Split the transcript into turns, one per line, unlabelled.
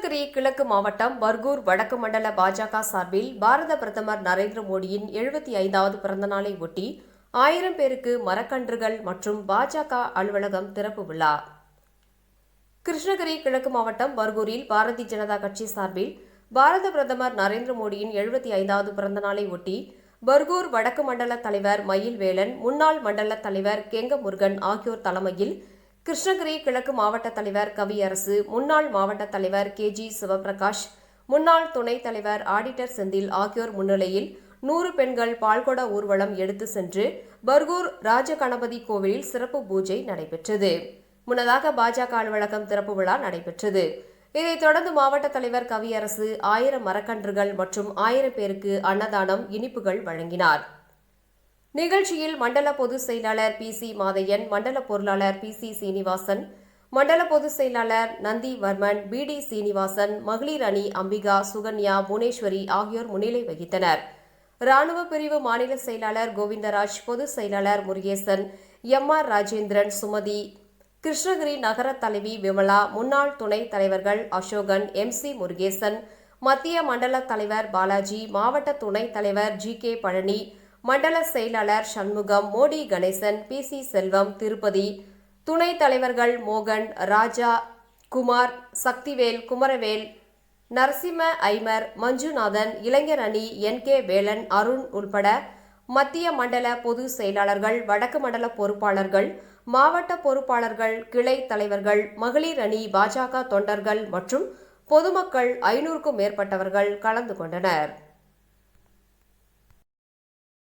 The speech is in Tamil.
கிருஷ்ணகிரி கிழக்கு மாவட்டம் பர்கூர் வடக்கு மண்டல பாஜக சார்பில் பாரத பிரதமர் நரேந்திர மோடியின் எழுபத்தி ஐந்தாவது பிறந்தநாளை ஒட்டி ஆயிரம் பேருக்கு மரக்கன்றுகள் மற்றும் பாஜக அலுவலகம் திறப்பு விழா. கிருஷ்ணகிரி கிழக்கு மாவட்டம் பர்கூரில் பாரதிய ஜனதா கட்சி சார்பில் பாரத பிரதமர் நரேந்திர மோடியின் எழுபத்தி ஐந்தாவது பிறந்தநாளை ஒட்டி பர்கூர் வடக்கு மண்டல தலைவர் மயில்வேலன் முன்னாள் மண்டல தலைவர் கெங்க முருகன் ஆகியோர் தலைமையில் கிருஷ்ணகிரி கிழக்கு மாவட்ட தலைவர் கவியரசு முன்னாள் மாவட்ட தலைவர் கே ஜி சிவபிரகாஷ் முன்னாள் துணைத் தலைவர் ஆடிட்டர் செந்தில் ஆகியோர் முன்னிலையில் நூறு பெண்கள் பால்கொட ஊர்வலம் எடுத்து சென்று பர்கூர் ராஜகணபதி கோவிலில் சிறப்பு பூஜை நடைபெற்றது. முன்னதாக பாஜக அலுவலகம் திறப்பு விழா நடைபெற்றது. இதைத் தொடர்ந்து மாவட்ட தலைவர் கவியரசு ஆயிரம் மரக்கன்றுகள் மற்றும் ஆயிரம் பேருக்கு அன்னதானம் இனிப்புகள் வழங்கினார். நிகழ்ச்சியில் மண்டல பொதுச் செயலாளர் பி சி மாதையன் மண்டல பொருளாளர் பி சி சீனிவாசன் மண்டல பொதுச் செயலாளர் நந்தி வர்மன் பி டி சீனிவாசன் மகளிர் அணி அம்பிகா சுகன்யா புவனேஸ்வரி ஆகியோர் முன்னிலை வகித்தனர். ராணுவ பிரிவு மாநில செயலாளர் கோவிந்தராஜ் பொதுச் செயலாளர் முருகேசன் எம் ஆர் ராஜேந்திரன் சுமதி கிருஷ்ணகிரி நகர தலைவி விமலா முன்னாள் துணைத் தலைவர்கள் அசோகன் எம் சி முருகேசன் மத்திய மண்டல தலைவர் பாலாஜி மாவட்ட துணைத் தலைவர் ஜி கே பழனி மண்டல செயலாளர் சண்முகம் மோடி கணேசன் பி. சி. செல்வம் திருப்பதி. துணைத் தலைவர்கள் மோகன் ராஜா குமார் சக்திவேல் குமரவேல் நரசிம்ம ஐமர் மஞ்சுநாதன் இளைஞர் அணி என். கே. வேலன் அருண் உள்பட மத்திய மண்டல பொது செயலாளர்கள் வடக்கு மண்டல பொறுப்பாளர்கள் மாவட்ட பொறுப்பாளர்கள் கிளை தலைவர்கள் மகளிர் அணி பாஜக தொண்டர்கள் மற்றும் பொதுமக்கள் ஐநூறுக்கும் மேற்பட்டவர்கள் கலந்து கொண்டனர்.